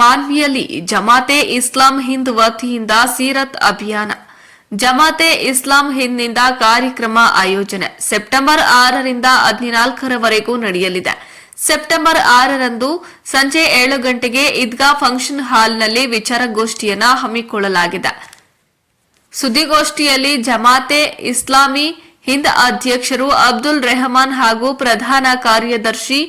ಮಾನ್ವಿಯಲ್ಲಿ ಜಮಾತೆ ಇಸ್ಲಾಂ ಹಿಂದ್ ವತಿಯಿಂದ ಸೀರತ್ ಅಭಿಯಾನ. ಜಮಾತೆ ಇಸ್ಲಾಂ ಹಿಂದ್ನಿಂದ ಕಾರ್ಯಕ್ರಮ ಆಯೋಜನೆ. ಸೆಪ್ಟೆಂಬರ್ ಆರರಿಂದ ಹದಿನಾಲ್ಕರವರೆಗೂ ನಡೆಯಲಿದೆ. ಸೆಪ್ಟೆಂಬರ್ ಆರರಂದು ಸಂಜೆ ಏಳು ಗಂಟೆಗೆ ಈದ್ಗಾ ಫಂಕ್ಷನ್ ಹಾಲ್ನಲ್ಲಿ ವಿಚಾರಗೋಷ್ಠಿಯನ್ನ ಹಮ್ಮಿಕೊಳ್ಳಲಾಗಿದೆ. ಸುದ್ದಿಗೋಷ್ಠಿಯಲ್ಲಿ ಜಮಾತೆ ಇಸ್ಲಾಮಿ ಹಿಂದ್ ಅಧ್ಯಕ್ಷರು ಅಬ್ದುಲ್ ರೆಹಮಾನ್ ಹಾಗೂ ಪ್ರಧಾನ ಕಾರ್ಯದರ್ಶಿ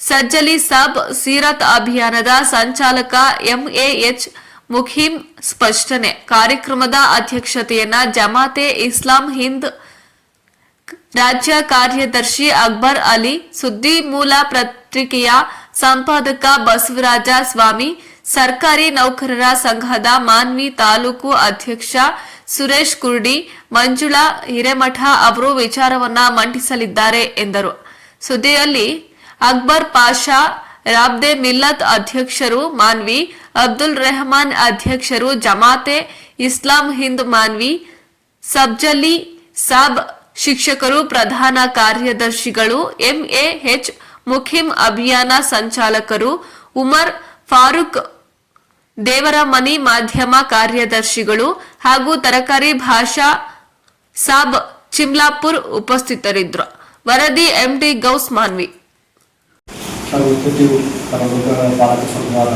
ಸಜ್ಜಲಿ ಸಬ್ ಸೀರತ್ ಅಭಿಯಾನದ ಸಂಚಾಲಕ ಎಂಎಎಚ್ ಮುಖೀಂ ಸ್ಪಷ್ಟನೆ. ಕಾರ್ಯಕ್ರಮದ ಅಧ್ಯಕ್ಷತೆಯನ್ನ ಜಮಾತೆ ಇಸ್ಲಾಂ ಹಿಂದ್ ರಾಜ್ಯ ಕಾರ್ಯದರ್ಶಿ ಅಕ್ಬರ್ ಅಲಿ, ಸುದ್ದಿ ಮೂಲ ಪತ್ರಿಕೆಯ ಸಂಪಾದಕ ಬಸವರಾಜ ಸ್ವಾಮಿ, ಸರ್ಕಾರಿ ನೌಕರರ ಸಂಘದ ಮಾನ್ವಿ ತಾಲೂಕು ಅಧ್ಯಕ್ಷ ಸುರೇಶ್ ಕುರ್ಡಿ, ಮಂಜುಳಾ ಹಿರೇಮಠ ಅವರು ವಿಚಾರವನ್ನ ಮಂಡಿಸಲಿದ್ದಾರೆ ಎಂದರು. ಸುದ್ದಿಯಲ್ಲಿ ಅಕ್ಬರ್ ಪಾಷಾ, ರಾಬ್ದೆ ಮಿಲ್ಲತ್ ಅಧ್ಯಕ್ಷರು ಮಾನ್ವಿ, ಅಬ್ದುಲ್ ರೆಹಮಾನ್ ಅಧ್ಯಕ್ಷರು ಜಮಾತೆ, ಇಸ್ಲಾಂ ಹಿಂದ್ ಮಾನ್ವಿ ಸಬ್ಜಲಿ ಸಾಬ್ ಶಿಕ್ಷಕರು ಪ್ರಧಾನ ಕಾರ್ಯದರ್ಶಿಗಳು, ಎಂಎಎಚ್ ಮುಖಿಂ ಅಭಿಯಾನ ಸಂಚಾಲಕರು, ಉಮರ್ ಫಾರೂಕ್ ದೇವರ ಮನಿ ಮಾಧ್ಯಮ ಕಾರ್ಯದರ್ಶಿಗಳು ಹಾಗೂ ತರಕಾರಿ ಭಾಷಾ ಸಾಬ್ ಚಿಮ್ಲಾಪುರ್ ಉಪಸ್ಥಿತರಿದ್ದರು. ವರದಿ ಎಂಡಿ ಗೌಸ್ ಮಾನ್ವಿ. ಸರ್ವೋತ್ಪತ್ತಿಯು ಪರಲೋಕಗಳ ಪಾಲಕ ಸಂವಾದ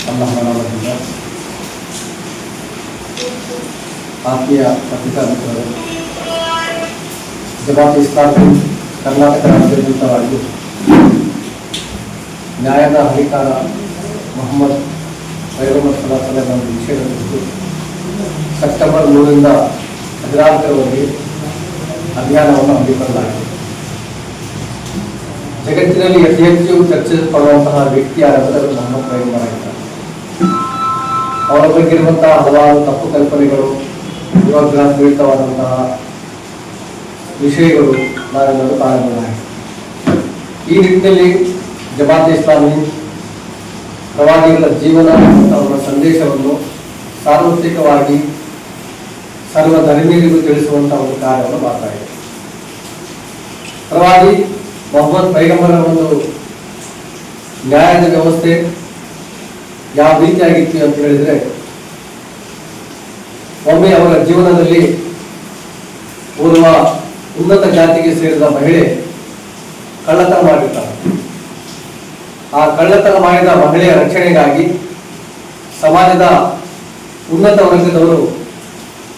ಸಂವಹನದಿಂದ ಆತ್ಮೀಯ ಪತ್ರಿಕಾ ಮಿತ್ರರು ಜಮಾತ್ ಇಸ್ಲಾಮಿ ಕರ್ನಾಟಕ ರಾಜ್ಯಾದ್ಯಂತವಾಗಿ ನ್ಯಾಯದ ಹರಿಕಾರ ಮೊಹಮ್ಮದ್ ಪೈಗಂಬರ್ ಸಲಾಸಲ ಒಂದು ವಿಷಯದ ಕುರಿತು ಸೆಪ್ಟೆಂಬರ್ ಮೂರರಿಂದ ಹದಿನಾಲ್ಕರವರೆಗೆ ಅಭಿಯಾನವನ್ನು ಹಮ್ಮಿಕೊಳ್ಳಲಾಗಿದೆ ಜಗತ್ತಿನಲ್ಲಿ ಅತಿ ಹೆಚ್ಚು ಚರ್ಚಿಸಲ್ಪಡುವಂತಹ ವ್ಯಕ್ತಿ ಯಾರಾದರೆ ಮೊಹಮ್ಮದ್ ಪೈಗಂಬರ್ ಅವರ ಬಗ್ಗೆ ಇರುವಂತಹ ಹಲವಾರು ತಪ್ಪು ಕಲ್ಪನೆಗಳು ಯುವಕರ ಪೀಡಿತವಾದಂತಹ ವಿಷಯಗಳು ನಾವೆಲ್ಲರೂ ಕಾರಣಗಳಾಗಿವೆ ಈ ನಿಟ್ಟಿನಲ್ಲಿ ಜಮಾತ್ ಇಸ್ಲಾಮಿ ಪ್ರವಾದಿಗಳ ಜೀವನ ಅವರ ಸಂದೇಶವನ್ನು ಸಾರ್ವತ್ರಿಕವಾಗಿ ಸರ್ವ ಧರ್ಮೀಯರಿಗೂ ತಿಳಿಸುವಂತಹ ಒಂದು ಕಾರ್ಯವನ್ನು ಮಾಡ್ತಾ ಇದೆ ಪ್ರವಾದಿ ಮೊಹಮ್ಮದ್ ಪೈಗಂಬರ ಒಂದು ನ್ಯಾಯದ ವ್ಯವಸ್ಥೆ ಯಾವ ರೀತಿಯಾಗಿತ್ತು ಅಂತ ಹೇಳಿದ್ರೆ, ಒಮ್ಮೆ ಅವರ ಜೀವನದಲ್ಲಿ ಓರ್ವ ಉನ್ನತ ಜಾತಿಗೆ ಸೇರಿದ ಮಹಿಳೆ ಕಳ್ಳತನ ಮಾಡಿರ್ತಾರೆ ಆ ಕಳ್ಳತನ ಮಾಡಿದ ಮಹಿಳೆಯ ರಕ್ಷಣೆಗಾಗಿ ಸಮಾಜದ ಉನ್ನತ ವರ್ಗದವರು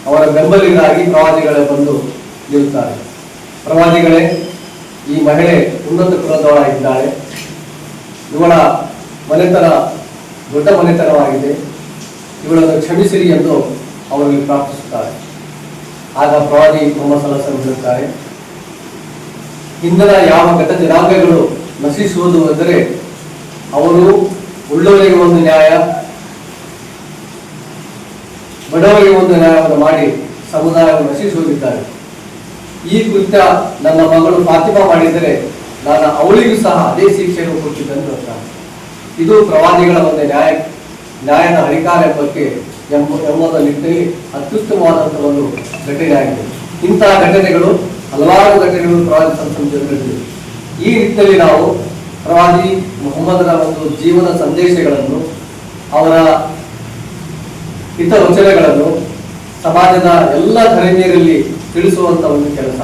ಅವರ ಬೆಂಬಲಿಗಾಗಿ ಪ್ರವಾದಿಗಳೇ ಬಂದು ನಿಲ್ಲುತ್ತಾರೆ ಪ್ರವಾದಿಗಳೇ ಈ ಮಹಿಳೆ ಉನ್ನತ ಕುಲದವಳಾಗಿದ್ದಾಳೆ. ಇವಳ ಮನೆತನ ದೊಡ್ಡ ಮನೆತನವಾಗಿದೆ. ಇವಳನ್ನು ಕ್ಷಮಿಸಿರಿ ಎಂದು ಅವರಲ್ಲಿ ಪ್ರಾರ್ಥಿಸುತ್ತಾರೆ. ಆಗ ಪ್ರವಾದಿ ಮೊಹಮ್ಮದ್ ಹೇಳುತ್ತಾರೆ ಹಿಂದಿನ ಯಾವ ಗತ ಜನಾಂಗಗಳು ನಶಿಸುವುದು ಎಂದರೆ ಅವರು ಉಳ್ಳವರಿಗೆ ಒಂದು ನ್ಯಾಯ, ಬಡವರಿಗೆ ಒಂದು ನ್ಯಾಯವನ್ನು ಮಾಡಿ ಸಮುದಾಯವನ್ನು ನಶಿಸುವುದಿದ್ದಾರೆ. ಈ ಕೃತ್ಯ ನನ್ನ ಮಗಳು ಫಾತಿಮಾ ಮಾಡಿದರೆ ನಾನು ಅವಳಿಗೂ ಸಹ ಅದೇ ಶಿಕ್ಷೆಯನ್ನು ಕೊಟ್ಟಿದ್ದಂತ. ಇದು ಪ್ರವಾದಿಗಳ ಒಂದು ನ್ಯಾಯ, ನ್ಯಾಯದ ಅಧಿಕಾರ ಬಗ್ಗೆ ಎಂಬ ಎಂಬುದರ ನಿಟ್ಟಿನಲ್ಲಿ ಅತ್ಯುತ್ತಮವಾದಂತಹ ಒಂದು ಘಟನೆಯಾಗಿದೆ ಇಂತಹ ಘಟನೆಗಳು ಹಲವಾರು ಘಟನೆಗಳು ಪ್ರವಾದಿ ಸಂಸ್ಥೆ ನಡೆದಿವೆ ಈ ನಿಟ್ಟಿನಲ್ಲಿ ನಾವು ಪ್ರವಾದಿ ಮೊಹಮ್ಮದರ ಒಂದು ಜೀವನ ಸಂದೇಶಗಳನ್ನು, ಅವರ ಹಿತವಚನಗಳನ್ನು ಸಮಾಜದ ಎಲ್ಲ ಧರಣಿಯರಲ್ಲಿ ತಿಳಿಸುವಂತ ಒಂದು ಕೆಲಸ.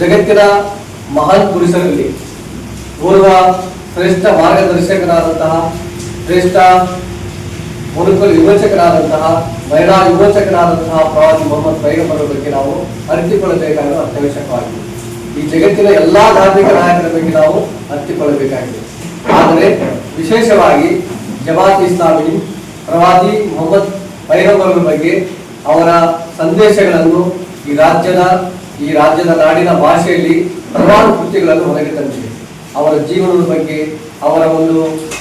ಜಗತ್ತಿನ ಮಹಾನ್ ಪುರುಷರಲ್ಲಿ. ಓರ್ವ ಶ್ರೇಷ್ಠ ಮಾರ್ಗದರ್ಶಕರಾದಂತಹ, ಶ್ರೇಷ್ಠ ಮುರುಕಲು ವಿಮೋಚಕರಾದಂತಹ, ಮಹಿಳಾ ವಿಮೋಚಕರಾದಂತಹ ಪ್ರವಾದಿ ಮೊಹಮ್ಮದ್ ಪೈಗಂಬರ ಬಗ್ಗೆ ನಾವು ಅರಿತುಕೊಳ್ಳಬೇಕಾಗಿರುವ ಅತ್ಯವಶ್ಯಕವಾಗಿದೆ. ಈ ಜಗತ್ತಿನ ಎಲ್ಲಾ ಧಾರ್ಮಿಕ ನಾಯಕರ ಬಗ್ಗೆ ನಾವು ಅರಿತುಕೊಳ್ಳಬೇಕಾಗಿದೆ. ಆದರೆ ವಿಶೇಷವಾಗಿ ಜಮಾತ್ ಇಸ್ಲಾಮಿ ಪ್ರವಾದಿ ಮೊಹಮ್ಮದ್ ಪೈಗಂಬರ ಬಗ್ಗೆ ಅವರ ಸಂದೇಶಗಳನ್ನು ಈ ರಾಜ್ಯದ ಈ ರಾಜ್ಯದ ನಾಡಿನ ಭಾಷೆಯಲ್ಲಿ ಹಲವಾರು ಕೃತಿಗಳನ್ನು ಹೊರಗೆ ತಂದಿದೆ. ಅವರ ಜೀವನದ ಬಗ್ಗೆ, ಅವರ ಒಂದು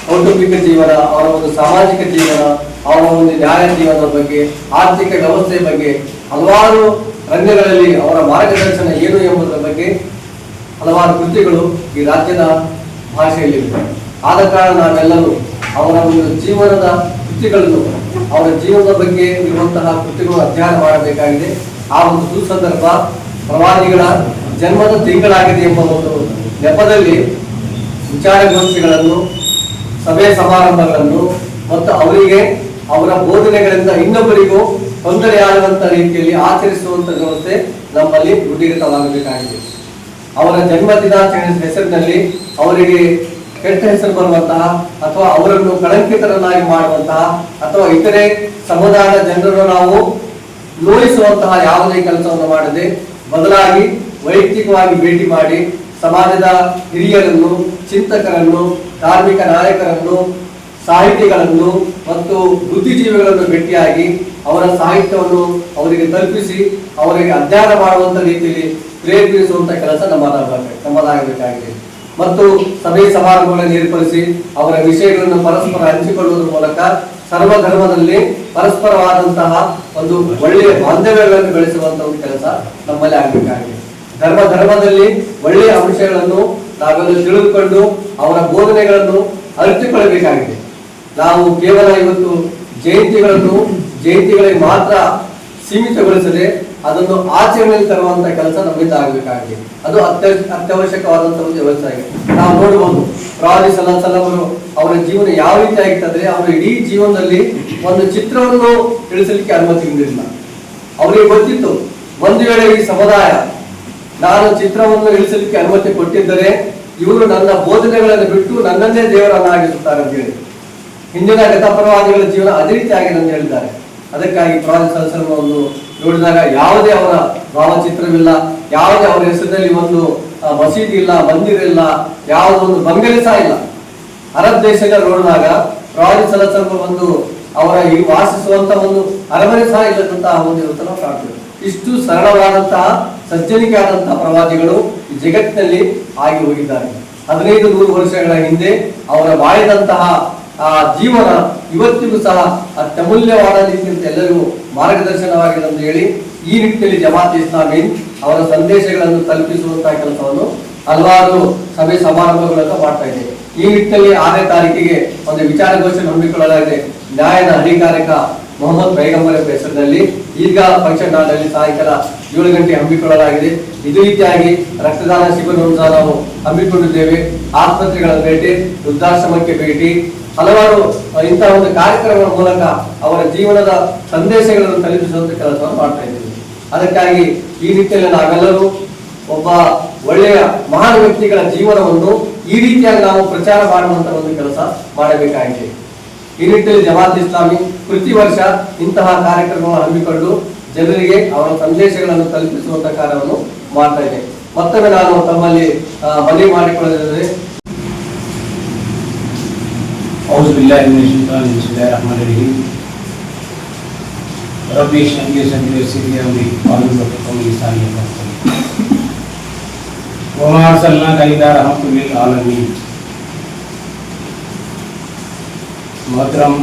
ಕೌಟುಂಬಿಕ ಜೀವನ, ಅವರ ಒಂದು ಸಾಮಾಜಿಕ ಜೀವನ, ಅವರ ಒಂದು ನ್ಯಾಯ ಜೀವನದ ಬಗ್ಗೆ, ಆರ್ಥಿಕ ವ್ಯವಸ್ಥೆಯ ಬಗ್ಗೆ, ಹಲವಾರು ರಂಗಗಳಲ್ಲಿ ಅವರ ಮಾರ್ಗದರ್ಶನ ಏನು ಎಂಬುದರ ಬಗ್ಗೆ ಹಲವಾರು ಕೃತಿಗಳು ಈ ರಾಜ್ಯದ ಭಾಷೆಯಲ್ಲಿವೆ. ಆದ ಕಾರಣ ನಾವೆಲ್ಲರೂ ಅವರ ಒಂದು ಜೀವನದ ಕೃತಿಗಳನ್ನು ಅವರ ಜೀವನದ ಬಗ್ಗೆ ಇರುವಂತಹ ಕೃತಿಗಳು ಅಧ್ಯಯನ ಮಾಡಬೇಕಾಗಿದೆ. ಆ ಒಂದು ಸುಸಂದರ್ಭ ಪ್ರವಾದಿಗಳ ಜನ್ಮದ ತಿಂಗಳಾಗಿದೆ ಎಂಬ ಒಂದು ನೆಪದಲ್ಲಿ ವಿಚಾರಗೋಷ್ಠಿಗಳನ್ನು ಸಭೆ ಸಮಾರಂಭಗಳನ್ನು ಮತ್ತು ಅವರಿಗೆ ಅವರ ಬೋಧನೆಗಳಿಂದ ಇನ್ನೊಬ್ಬರಿಗೂ ತೊಂದರೆಯಾಗುವಂತಹ ರೀತಿಯಲ್ಲಿ ಆಚರಿಸುವಂತ ವ್ಯವಸ್ಥೆ ನಮ್ಮಲ್ಲಿ ರೂಢೀಕೃತವಾಗಬೇಕಾಗಿದೆ ಅವರ ಜನ್ಮ ದಿನಾಚರಣೆ ಹೆಸರಿನಲ್ಲಿ ಅವರಿಗೆ ಕೆಟ್ಟ ಹೆಸರು ಬರುವಂತಹ ಅಥವಾ ಅವರನ್ನು ಕಳಂಕಿತರನ್ನಾಗಿ ಮಾಡುವಂತಹ ಅಥವಾ ಇತರೆ ಸಮುದಾಯದ ಜನರನ್ನು ನಾವು ನೋಯಿಸುವಂತಹ ಯಾವುದೇ ಕೆಲಸವನ್ನು ಮಾಡದೆ ಬದಲಾಗಿ ವೈಯಕ್ತಿಕವಾಗಿ ಭೇಟಿ ಮಾಡಿ ಸಮಾಜದ ಹಿರಿಯರನ್ನು, ಚಿಂತಕರನ್ನು, ಧಾರ್ಮಿಕ ನಾಯಕರನ್ನು, ಸಾಹಿತಿಗಳನ್ನು ಮತ್ತು ಬುದ್ಧಿಜೀವಿಗಳನ್ನು ಭೇಟಿಯಾಗಿ ಅವರ ಸಾಹಿತ್ಯವನ್ನು ಅವರಿಗೆ ತಲುಪಿಸಿ ಅವರಿಗೆ ಅಧ್ಯಯನ ಮಾಡುವಂತ ರೀತಿಯಲ್ಲಿ ಪ್ರೇರೇಪಿಸುವಂತ ಕೆಲಸ ನಮ್ಮದಾಗಬೇಕು ನಮ್ಮದಾಗಬೇಕಾಗಿದೆ ಮತ್ತು ಸಭೆ ಸಮಾರಂಭಗಳನ್ನು ಏರ್ಪಡಿಸಿ ಅವರ ವಿಷಯಗಳನ್ನು ಪರಸ್ಪರ ಹಂಚಿಕೊಳ್ಳುವುದರ ಮೂಲಕ ಸರ್ವಧರ್ಮದಲ್ಲಿ ಪರಸ್ಪರವಾದಂತಹ ಒಂದು ಒಳ್ಳೆಯ ಬಾಂಧವ್ಯಗಳನ್ನು ಬೆಳೆಸುವಂತ ಒಂದು ಕೆಲಸ ನಮ್ಮಲ್ಲಿ ಆಗಬೇಕಾಗಿದೆ. ಧರ್ಮ ಧರ್ಮದಲ್ಲಿ ಒಳ್ಳೆಯ ಅಂಶಗಳನ್ನು ನಾವೆಲ್ಲ ತಿಳಿದುಕೊಂಡು ಅವರ ಬೋಧನೆಗಳನ್ನು ಅರಿತುಕೊಳ್ಳಬೇಕಾಗಿದೆ. ನಾವು ಕೇವಲ ಇವತ್ತು ಜಯಂತಿಗಳನ್ನು, ಜಯಂತಿಗಳಿಗೆ ಮಾತ್ರ ಸೀಮಿತಗೊಳಿಸದೆ ಅದನ್ನು ಆಚರಣೆಯಲ್ಲಿ ತರುವಂತ ಕೆಲಸ ನಮ್ಮಿಂದ ಆಗ್ಬೇಕಾಗಿದೆ ಅದು ಅತ್ಯ ಅತ್ಯವಶ್ಯಕವಾದಂತಹ ಒಂದು ವ್ಯವಸ್ಥೆ ಆಗಿದೆ. ನಾವು ನೋಡಬಹುದು ಪ್ರವಾದಿ ಸಲ ಸಲವರು ಅವರ ಜೀವನ ಯಾವ ರೀತಿ ಆಗಿತ್ತಂದ್ರೆ ಅವರ ಇಡೀ ಜೀವನದಲ್ಲಿ ಒಂದು ಚಿತ್ರವನ್ನು ತಿಳಿಸಲಿಕ್ಕೆ ಅನುಮತಿ ನೀಡಿಲ್ಲ ಅವರಿಗೆ ಗೊತ್ತಿತ್ತು, ಒಂದು ವೇಳೆ ಈ ಸಮುದಾಯ ನಾನು ಚಿತ್ರವನ್ನು ಇಳಿಸಲಿಕ್ಕೆ ಅನುಮತಿ ಕೊಟ್ಟಿದ್ದರೆ ಇವರು ನನ್ನ ಬೋಧನೆಗಳನ್ನು ಬಿಟ್ಟು ನನ್ನನ್ನೇ ದೇವರನ್ನಾಗಿಸುತ್ತಾರೆ ಅಂತ ಹೇಳಿ. ಹಿಂದಿನ ಗತಪರವಾದಿಗಳ ಜೀವನ ಅದೇ ರೀತಿ ಆಗಿದೆ ಅಂತ ಹೇಳಿದ್ದಾರೆ. ಅದಕ್ಕಾಗಿ ಪ್ರವಾದಿ ಸದಸ್ಯರನ್ನು ನೋಡಿದಾಗ ಯಾವುದೇ ಅವರ ಭಾವಚಿತ್ರವಿಲ್ಲ, ಯಾವುದೇ ಅವರ ಹೆಸರಿನಲ್ಲಿ ಒಂದು ಮಸೀದಿ ಇಲ್ಲ, ಮಂದಿರ ಇಲ್ಲ ಯಾವುದೊಂದು ಬಂಗಲೆ ಸಹ ಇಲ್ಲ. ಅರಬ್ ದೇಶಗಳ ನೋಡಿದಾಗ ಪ್ರವಾದಿ ಸದಸ್ಯರು ಒಂದು ಅವರ ಈ ವಾಸಿಸುವಂತ ಒಂದು ಅರಮನೆ ಸಹ ಇಲ್ಲದಂತಹ ಒಂದು ಕಾಣ್ತೇವೆ ಇಷ್ಟು ಸರಳವಾದಂತಹ ಸಜ್ಜನಿಕೆ ಆದಂತಹ ಪ್ರವಾದಿಗಳು ಜಗತ್ತಿನಲ್ಲಿ ಆಗಿ ಹೋಗಿದ್ದಾರೆ. ಹದಿನೈದು ನೂರು ವರ್ಷಗಳ ಹಿಂದೆ ಅವರ ಬಾಳಿದಂತಹ ಆ ಜೀವನ ಇವತ್ತಿಗೂ ಸಹ ಅತ್ಯಮೂಲ್ಯವಾದ ರೀತಿಯಂತೆ ಎಲ್ಲರಿಗೂ ಮಾರ್ಗದರ್ಶನವಾಗಿದೆ ಅಂತ ಹೇಳಿ ಈ ನಿಟ್ಟಿನಲ್ಲಿ ಜಮಾತ್ ಇಸ್ಲಾಮಿ ಅವರ ಸಂದೇಶಗಳನ್ನು ತಲುಪಿಸುವಂತಹ ಕೆಲಸವನ್ನು ಹಲವಾರು ಸಭೆ ಸಮಾರಂಭಗಳನ್ನು ಮಾಡ್ತಾ ಇದೆ. ಈ ನಿಟ್ಟಿನಲ್ಲಿ ಆರನೇ ತಾರೀಕಿಗೆ ಒಂದು ವಿಚಾರಗೋಷ್ಠಿ ಹಮ್ಮಿಕೊಳ್ಳಲಾಗಿದೆ. ನ್ಯಾಯದ ಅಧಿಕಾರಿಕ ಮೊಹಮ್ಮದ್ ಬೈಗಂಬರ ಹೆಸರಿನಲ್ಲಿ ಈಗ ಫಂಕ್ಷನ್ ಸಾಯಂಕಾಲ ಏಳು ಗಂಟೆ ಹಮ್ಮಿಕೊಳ್ಳಲಾಗಿದೆ. ಇದು ರೀತಿಯಾಗಿ ರಕ್ತದಾನ ಶಿಬಿರವನ್ನು ಸಹ ನಾವು ಹಮ್ಮಿಕೊಂಡಿದ್ದೇವೆ. ಆಸ್ಪತ್ರೆಗಳ ಭೇಟಿ, ವೃದ್ಧಾಶ್ರಮಕ್ಕೆ ಭೇಟಿ ಹಲವಾರು ಇಂತಹ ಒಂದು ಕಾರ್ಯಕ್ರಮಗಳ ಮೂಲಕ ಅವರ ಜೀವನದ ಸಂದೇಶಗಳನ್ನು ತಲುಪಿಸುವಂತ ಕೆಲಸವನ್ನು ಮಾಡ್ತಾ ಇದ್ದೀವಿ. ಅದಕ್ಕಾಗಿ ಈ ರೀತಿಯಲ್ಲಿ ನಾವೆಲ್ಲರೂ ಒಬ್ಬ ಒಳ್ಳೆಯ ಮಹಾನ್ ವ್ಯಕ್ತಿಗಳ ಜೀವನವನ್ನು ಈ ರೀತಿಯಾಗಿ ನಾವು ಪ್ರಚಾರ ಮಾಡುವಂತ ಒಂದು ಕೆಲಸ ಮಾಡಬೇಕಾಗಿದೆ. ಈ ನಿಟ್ಟಿನಲ್ಲಿ ಜಮಾತ್ ಇಸ್ಲಾಮಿ ಪ್ರತಿ ವರ್ಷ ಇಂತಹ ಕಾರ್ಯಕ್ರಮವನ್ನು ಹಮ್ಮಿಕೊಂಡು ಜನರಿಗೆ ಅವರ ಸಂದೇಶಗಳನ್ನು ತಲುಪಿಸುವಂತ ಕಾರ್ಯವನ್ನು ಮಾಡ್ತಾ ಇದೆ. ಮತ್ತೊಮ್ಮೆ ನಾನು ತಮ್ಮಲ್ಲಿ ಮನವಿ ಮಾಡಿಕೊಳ್ಳೋದಾದ್ರೆ रबी शंगे शंगे सिरिया में पालू बकतों की सारी बकतों वमार सल्ला का इदा रहमतुलिल आलमीन। मोहतरम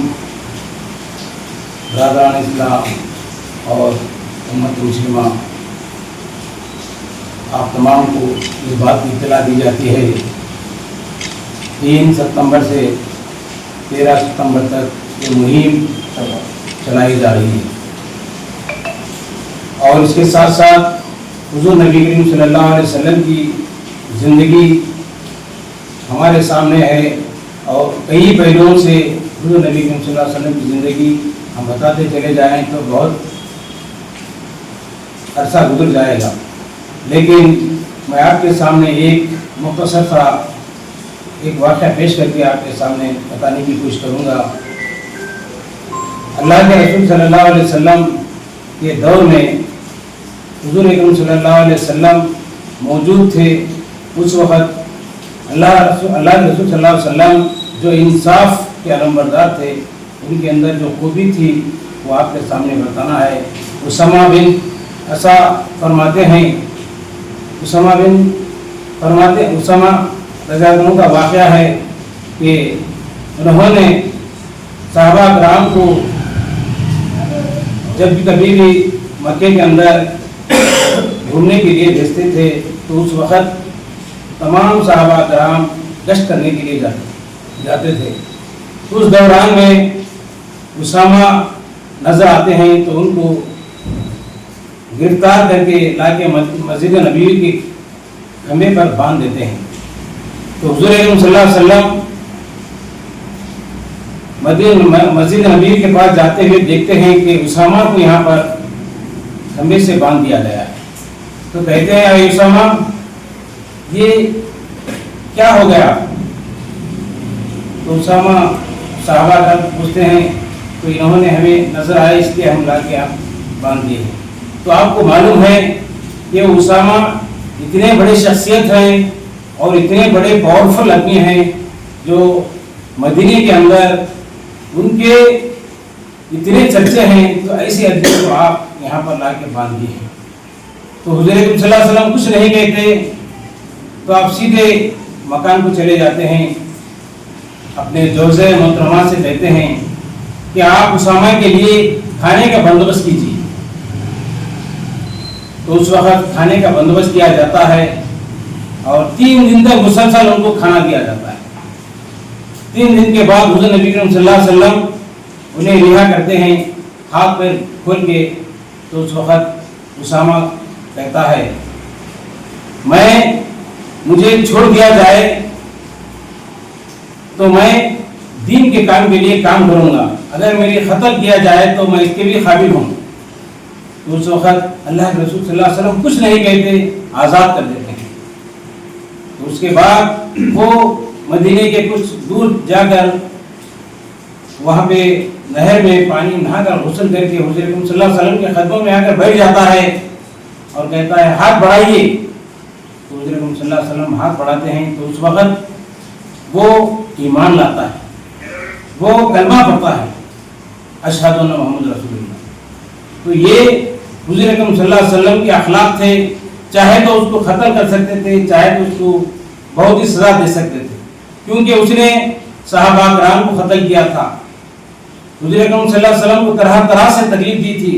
बरदरान इस्लाम और उम्मत मुस्लिमा, आप तमाम को इस बात की इतला दी जाती है तीन सितंबर से तेरह सितंबर तक ये मुहिम चलाई जा रही है। और इसके साथ साथ हुजूर नबी करीम सल्लल्लाहु अलैहि वसल्लम की ज़िंदगी हमारे सामने है और कई पहलुओं से हुजूर नबी करीम सल्लल्लाहु अलैहि वसल्लम की ज़िंदगी हम बताते चले जाएँ तो बहुत अरसा गुजर जाएगा। लेकिन मैं आपके सामने एक मुख्तसर सा एक वाक़ पेश करके आपके सामने बताने की कोशिश करूँगा। अल्लाह के रसूल सल्लल्लाहु अलैहि वसल्लम के दौर में हुजूर अकरम सल्लल्लाहु अलैहि वसल्लम मौजूद थे। उस वक़्त अल्लाह रसूल अल्लाह के रसूल सल्लल्लाहु अलैहि वसल्लम जो इंसाफ के अलम्बरदार थे, उनके अंदर जो खूबी थी, वो आपके सामने बताना है। उसामा बिन ऐसा फरमाते हैं, उसामा बिन फरमाते उसामा रजाकरों का वाक़ है कि उन्होंने साहबा कराम को जब भी कभी भी मक्के के अंदर घूमने के लिए भेजते थे तो उस वक़्त तमाम साहबा कराम गश्त करने के लिए जाते जाते थे। उस दौरान में उसामा नज़र आते हैं तो उनको गिरफ़्तार करके लाके मस्जिद नबी के खंभे पर बाँध देते हैं। तो हजूर मस्जिद नबी के पास जाते हुए देखते हैं कि उसामा को यहाँ पर खंबे से बाँध दिया गया है। तो कहते हैं, "अरे उसामा, ये क्या हो गया? तो उसामा साहबा का पूछते हैं तो इन्होंने हमें नज़र आया, इसलिए हम ला के आप बाँध दिए तो आपको मालूम है कि उसामा इतने बड़े शख्सियत हैं और इतने बड़े पावरफुल आदमी हैं जो मदीने के अंदर उनके इतने चर्चे हैं तो ऐसे आदमी को आप यहाँ पर ला के बाँध दिए तो हुजूर वसल्लम कुछ नहीं कहते तो आप सीधे मकान को चले जाते हैं, अपने जोजे मोहतरमा से कहते हैं कि आप उसामा के लिए खाने का बंदोबस्त कीजिए। तो उस वक्त खाने का बंदोबस्त किया जाता है और तीन दिन तक मुसलसल उनको खाना दिया जाता है। तीन दिन के बाद हुजूर नबी करीम वसल्लम उन्हें रिहा करते हैं, हाथ पैर खोल के तो उस वक्त उसामा कहता है, मैं, मुझे छोड़ दिया जाए तो मैं दीन के काम के लिए काम करूँगा। अगर मेरी खत्म किया जाए तो मैं इसके लिए काबिल हूँ। तो उस वक्त अल्लाह के रसूल सल्लल्लाहु अलैहि वसल्लम कुछ नहीं कहते, आज़ाद कर देते उसके बाद वो मदीने के कुछ दूर जाकर वहाँ पे नहर में पानी नहाकर हुसन करके वसल्लम के कदमों में आकर बैठ जाता है और कहता है, हाथ बढ़ाइए। तो हुजूर हाथ बढ़ाते हैं। तो उस वक्त वो ईमान लाता है, वो कलमा पड़ता है, अशहदु मोहम्मद रसूलुल्लाह। तो ये हुजूर वसल्लम के अखलाक थे। चाहे तो उसको खत्म कर सकते थे, चाहे तो उसको बहुत ही सजा दे सकते थे। क्योंकि उसने साहबा कराम को ख़त्म किया था। हुजूर वसल्लम को तरह तरह से तकलीफ़ दी थी।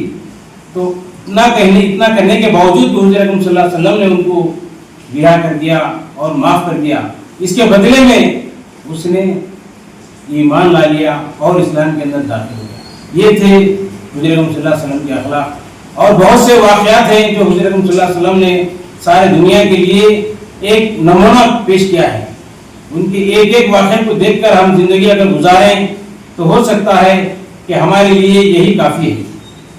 तो इतना कहने, इतना करने के बावजूद भी हुजूर वसल्लम ने उनको रिहा कर दिया और माफ़ कर दिया। इसके बदले में उसने ईमान ला लिया और इस्लाम के अंदर दाखिल हो गया। ये थे हुजूर वसल्लम के अखलाक। और बहुत से वाक़यात हैं जो हुजूर अकरम वसल्लम ने सारे दुनिया के लिए एक नमूना पेश किया है। उनके एक एक वाक़े को देखकर हम ज़िंदगी अगर गुजारें तो हो सकता है कि हमारे लिए यही काफ़ी है।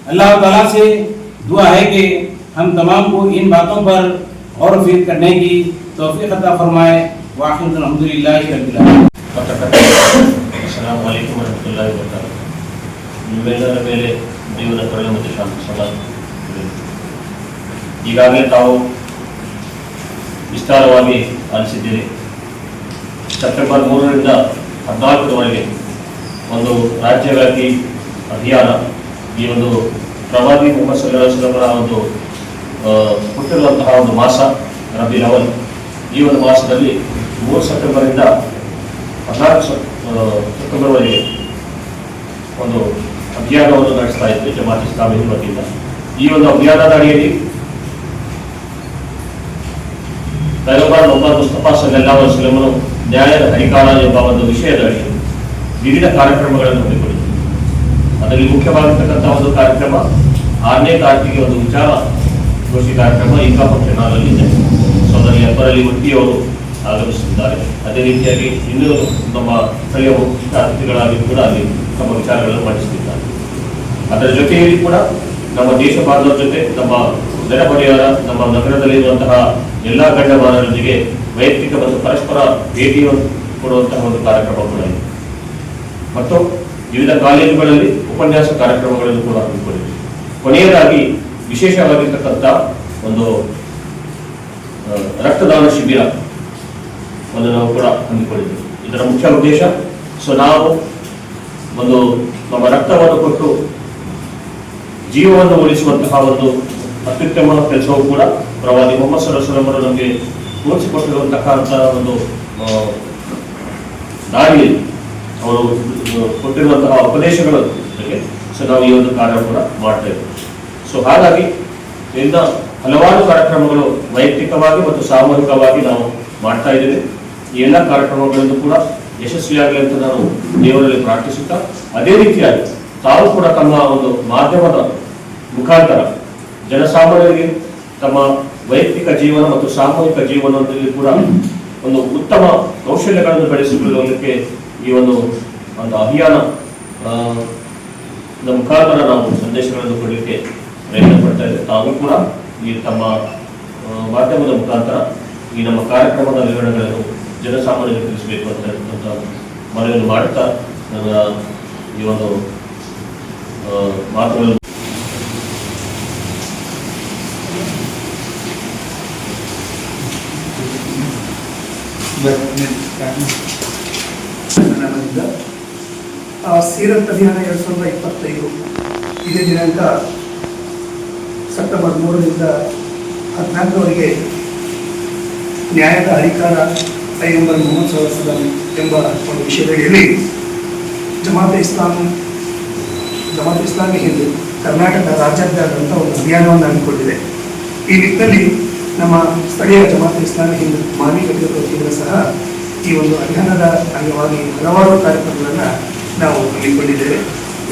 अल्लाह ताला से दुआ है कि हम तमाम को इन बातों पर गौर व फ़िक्र करने की तोफ़ी अता फरमाए। वाखिर अलहमदिल्ला ನಿಮ್ಮೆಲ್ಲರ ಮೇಲೆ ದೇವರ ಕರುಣೆ ಮತ್ತು ಶಾಂತಿ ಇರಲಿ. ಈಗಾಗಲೇ ತಾವು ವಿಸ್ತಾರವಾಗಿ ಆಲಿಸಿದ್ದೀರಿ ಸೆಪ್ಟೆಂಬರ್ ಮೂರರಿಂದ ಹದಿನಾಲ್ಕರವರೆಗೆ ಒಂದು ರಾಜ್ಯವ್ಯಾಪಿ ಅಭಿಯಾನ, ಈ ಒಂದು ಪ್ರವಾದಿ ಮೊಹಮ್ಮದ್ ಒಂದು ಹುಟ್ಟಿರುವಂತಹ ಒಂದು ಮಾಸ, ರಬಿ ಈ ಒಂದು ಮಾಸದಲ್ಲಿ ಮೂರು ಸೆಪ್ಟೆಂಬರಿಂದ ಹದಿನಾಲ್ಕು ಸೆಪ್ಟೆಂಬರ್ವರೆಗೆ ಒಂದು ಅಭಿಯಾನವನ್ನು ನಡೆಸ್ತಾ ಇತ್ತು ಜಮಾತ್ ಇಸ್ಲಾಮಿ ವತಿಯಿಂದ ಈ ಒಂದು ಅಭಿಯಾನದ ಅಡಿಯಲ್ಲಿ ಪೈಗಂಬರ್ ಮೊಹಮ್ಮದ್ ಮುಸ್ತಫಾ ಅಲೈಹಿ ನ್ಯಾಯದ ಹರಿಕಾರ ಎಂಬ ಒಂದು ವಿಷಯದ ಅಡಿಯಲ್ಲಿ ವಿವಿಧ ಕಾರ್ಯಕ್ರಮಗಳನ್ನು ಹಮ್ಮಿಕೊಂಡಿದ್ದರು. ಅದರಲ್ಲಿ ಮುಖ್ಯವಾಗಿರ್ತಕ್ಕಂಥ ಒಂದು ಕಾರ್ಯಕ್ರಮ, ಆರನೇ ತಾರೀಕಿಗೆ ಒಂದು ವಿಚಾರ ಗೋಷ್ಠಿ ಕಾರ್ಯಕ್ರಮ ಇಂಕಾ ಫಂಕ್ಷನ್ ಸೊ, ಅದರಲ್ಲಿ ಅಬ್ಬರಲ್ಲಿ ಒಟ್ಟಿಯವರು ಆಗಮಿಸುತ್ತಿದ್ದಾರೆ. ಅದೇ ರೀತಿಯಾಗಿ ಇನ್ನೂ ನಮ್ಮ ಸ್ಥಳೀಯ ಮುಖ್ಯ ಅತಿಥಿಗಳಾಗಿ ಕೂಡ ಅಲ್ಲಿ ತಮ್ಮ ವಿಚಾರಗಳನ್ನು ಮಂಡಿಸುತ್ತಿದ್ದಾರೆ ಅದರ ಜೊತೆಯಲ್ಲಿ ಕೂಡ ನಮ್ಮ ದೇಶ ಬಾಂಧವರ ಜೊತೆ ನಮ್ಮ ನೆರೆಹೊರೆಯವರ ನಮ್ಮ ನಗರದಲ್ಲಿರುವಂತಹ ಗಂಡ ಬಾಂಧವರೊಂದಿಗೆ ವೈಯಕ್ತಿಕ ಮತ್ತು ಪರಸ್ಪರ ಭೇಟಿಯನ್ನು ಕೊಡುವಂತಹ ಒಂದು ಕಾರ್ಯಕ್ರಮ ಕೂಡ ಇದೆ. ಮತ್ತು ವಿವಿಧ ಕಾಲೇಜುಗಳಲ್ಲಿ ಉಪನ್ಯಾಸ ಕಾರ್ಯಕ್ರಮಗಳನ್ನು ಕೂಡ ಹಮ್ಮಿಕೊಂಡಿದೆ ಕೊನೆಯದಾಗಿ ವಿಶೇಷವಾಗಿರ್ತಕ್ಕಂಥ ಒಂದು ರಕ್ತದಾನ ಶಿಬಿರ ಒಂದು ನಾವು ಕೂಡ ಹಮ್ಮಿಕೊಂಡಿದ್ದೇವೆ. ಇದರ ಮುಖ್ಯ ಉದ್ದೇಶ, ಸೊ ನಾವು ಒಂದು ನಮ್ಮ ರಕ್ತವನ್ನು ಕೊಟ್ಟು ಜೀವವನ್ನು ಉಳಿಸುವಂತಹ ಒಂದು ಅತ್ಯುತ್ತಮ ಕೆಲಸವೂ ಕೂಡ ಪ್ರವಾದಿ ಮೊಹಮ್ಮದ್ ಸರಸ್ವರಮರು ನಮಗೆ ತೋರಿಸಿಕೊಟ್ಟಿರುವಂತಹ ಒಂದು ದಾರಿಯಲ್ಲಿ ಅವರು ಕೊಟ್ಟಿರುವಂತಹ ಉಪದೇಶಗಳ ಜೊತೆಗೆ ಸೊ ನಾವು ಈ ಒಂದು ಕಾರ್ಯ ಕೂಡ ಮಾಡ್ತಾ ಸೊ ಹಾಗಾಗಿ ಇದರಿಂದ ಹಲವಾರು ಕಾರ್ಯಕ್ರಮಗಳು ವೈಯಕ್ತಿಕವಾಗಿ ಮತ್ತು ಸಾಮೂಹಿಕವಾಗಿ ನಾವು ಮಾಡ್ತಾ ಇದ್ದೇವೆ. ಈ ಎಲ್ಲ ಕಾರ್ಯಕ್ರಮಗಳನ್ನು ಕೂಡ ಯಶಸ್ವಿಯಾಗಲಿ ಅಂತ ನಾನು ದೇವರಲ್ಲಿ ಪ್ರಾರ್ಥಿಸುತ್ತಾ, ಅದೇ ರೀತಿಯಾಗಿ ತಾವು ಕೂಡ ತಮ್ಮ ಒಂದು ಮಾಧ್ಯಮದ ಮುಖಾಂತರ ಜನಸಾಮಾನ್ಯರಿಗೆ ತಮ್ಮ ವೈಯಕ್ತಿಕ ಜೀವನ ಮತ್ತು ಸಾಮೂಹಿಕ ಜೀವನದಲ್ಲಿ ಕೂಡ ಒಂದು ಉತ್ತಮ ಕೌಶಲ್ಯಗಳನ್ನು ಬೆಳೆಸಿಕೊಳ್ಳುವುದಕ್ಕೆ ಈ ಒಂದು ಒಂದು ಅಭಿಯಾನ ಮುಖಾಂತರ ನಾವು ಸಂದೇಶಗಳನ್ನು ಕೊಡಲಿಕ್ಕೆ ಪ್ರಯತ್ನ ಪಡ್ತಾ ಇದ್ದೇವೆ. ತಾವು ಕೂಡ ಈ ತಮ್ಮ ಮಾಧ್ಯಮದ ಮುಖಾಂತರ ಈ ನಮ್ಮ ಕಾರ್ಯಕ್ರಮದ ವಿವರಣೆಗಳನ್ನು ಜನಸಾಮಾನ್ಯರಿಗೆ ತಿಳಿಸಬೇಕು ಅಂತ ಹೇಳ್ತಕ್ಕಂಥ ಮನವಿಯನ್ನು ಮಾಡುತ್ತಾ ನನ್ನ ಈ ಒಂದು ಮಾತುಗಳನ್ನು ಸೀರತ್ ಅಭಿಯಾನ ಎರಡು ಸಾವಿರದ ಇಪ್ಪತ್ತೈದು. ಇದೇ ದಿನಾಂಕ ಸೆಪ್ಟೆಂಬರ್ ಮೂರರಿಂದ ಹದಿನಾಲ್ಕರವರೆಗೆ ನ್ಯಾಯದ ಅಧಿಕಾರ ಪೈಗಂಬರ್ ಮೊಹಮ್ಮದ್ ಸಲಂ ಎಂಬ ಒಂದು ವಿಷಯದಡಿಯಲ್ಲಿ ಜಮಾತೆ ಇಸ್ಲಾಂ, ಜಮಾತ್ ಇಸ್ಲಾಮಿ ಹಿಂದೂ ಕರ್ನಾಟಕ ರಾಜ್ಯಾದ್ಯಂತ ಒಂದು ಅಭಿಯಾನವನ್ನು ಹಮ್ಮಿಕೊಂಡಿದೆ ಈ ನಿಟ್ಟಿನಲ್ಲಿ ನಮ್ಮ ಸ್ಥಳೀಯ ಜಮಾತ್ ಇಸ್ಲಾಮಿ ಹಿಂದೂ ಮಾನವಿಕ ವತಿಯಿಂದ ಸಹ ಈ ಒಂದು ಅಭಿಯಾನದ ಅಂಗವಾಗಿ ಹಲವಾರು ಕಾರ್ಯಕ್ರಮಗಳನ್ನು ನಾವು ಹಮ್ಮಿಕೊಂಡಿದ್ದೇವೆ.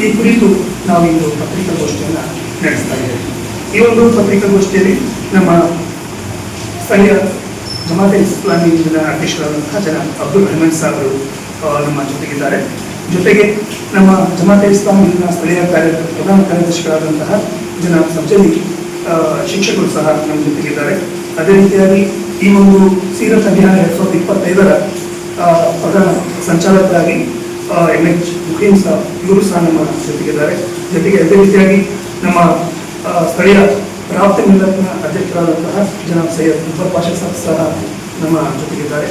ಈ ಕುರಿತು ನಾವು ಇಂದು ಪತ್ರಿಕಾಗೋಷ್ಠಿಯನ್ನು ನಡೆಸ್ತಾ ಇದ್ದೇವೆ. ಈ ಒಂದು ಪತ್ರಿಕಾಗೋಷ್ಠಿಯಲ್ಲಿ ನಮ್ಮ ಸ್ಥಳೀಯ ಜಮಾತೆ ಇಸ್ಲಾಮಿ ಅಧ್ಯಕ್ಷರಾದಂತಹ ಜನ ಅಬ್ದುಲ್ ರಹಮಾನ್ ಸಾಬ್ ಅವರು ನಮ್ಮ ಜೊತೆಗಿದ್ದಾರೆ. ಜೊತೆಗೆ ನಮ್ಮ ಜಮಾತೆ ಹಿಂದಿನ ಸ್ಥಳೀಯ ಕಾರ್ಯ ಪ್ರಧಾನ ಕಾರ್ಯದರ್ಶಿಗಳಾದಂತಹ ಜನ ಆ, ಶಿಕ್ಷಕರು ಸಹ ನಮ್ಮ ಜೊತೆಗಿದ್ದಾರೆ. ಅದೇ ರೀತಿಯಾಗಿ ಈ ಒಂದು ಸೀರತ್ ಅಭಿಯಾನ ಎರಡ್ ಸಾವಿರದ ಇಪ್ಪತ್ತೈದರ ಪ್ರಧಾನ ಸಂಚಾಲಕರಾಗಿ ಎಂ ಎಚ್ ಮುಖೀನ್ ಸಹ, ಇವರು ಸಹ ನಮ್ಮ ಜೊತೆಗಿದ್ದಾರೆ. ಜೊತೆಗೆ ಅದೇ ರೀತಿಯಾಗಿ ನಮ್ಮ ಸ್ಥಳೀಯ ಪ್ರಾಪ್ತ ಮಿಲ್ಲತ್ನ ಅಧ್ಯಕ್ಷರಾದಂತಹ ಜನಾಬ್ ಸೈಯದ್ ಮುಫರ್ ಪಾಷಾ ಸಾಬ್ ಸಹ ನಮ್ಮ ಜೊತೆಗಿದ್ದಾರೆ.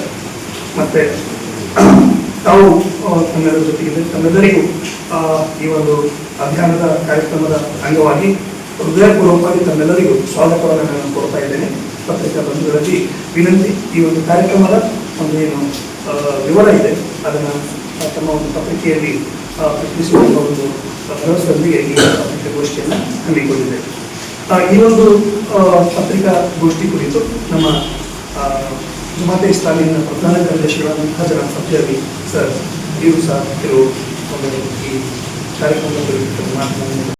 ಮತ್ತೆ, ತಾವು ತಮ್ಮೆಲ್ಲರ ಜೊತೆಗಿದೆ ತಮ್ಮೆಲ್ಲರಿಗೂ ಈ ಒಂದು ಅಭಿಯಾನದ ಕಾರ್ಯಕ್ರಮದ ಅಂಗವಾಗಿ ಹೃದಯಪೂರ್ವಕವಾಗಿ ತಮ್ಮೆಲ್ಲರಿಗೂ ಸ್ವಾಗತವನ್ನು ನಾನು ಕೊಡ್ತಾ ಇದ್ದೇನೆ. ಪತ್ರಿಕಾ ಬಂಧುಗಳಲ್ಲಿ ವಿನಂತಿ, ಈ ಒಂದು ಕಾರ್ಯಕ್ರಮದ ಒಂದು ಏನು ವಿವರ ಇದೆ. ಅದನ್ನು ತಮ್ಮ ಒಂದು ಪತ್ರಿಕೆಯಲ್ಲಿ ಪ್ರಕಟಿಸುವಂಥ ಒಂದು ಭರವಸೆಯೊಂದಿಗೆ ಈ ಪತ್ರಿಕಾಗೋಷ್ಠಿಯನ್ನು ಹಮ್ಮಿಕೊಂಡಿದೆ ಈ ಒಂದು ಪತ್ರಿಕಾ ಗೋಷ್ಠಿ ಕುರಿತು ನಮ್ಮ ಮತ ಇಸ್ಲಾಮಿನ ಪ್ರಧಾನ ಕಾರ್ಯದರ್ಶಿಗಳಾದಂತಹ ಜನ ಸಭೆಯಲ್ಲಿ ಸರ್ ಇವರು ಸಹ ಕೆಲವು ಈ ಕಾರ್ಯಕ್ರಮದ ಕುರಿತು ಮಾತನಾಡಿದ್ದಾರೆ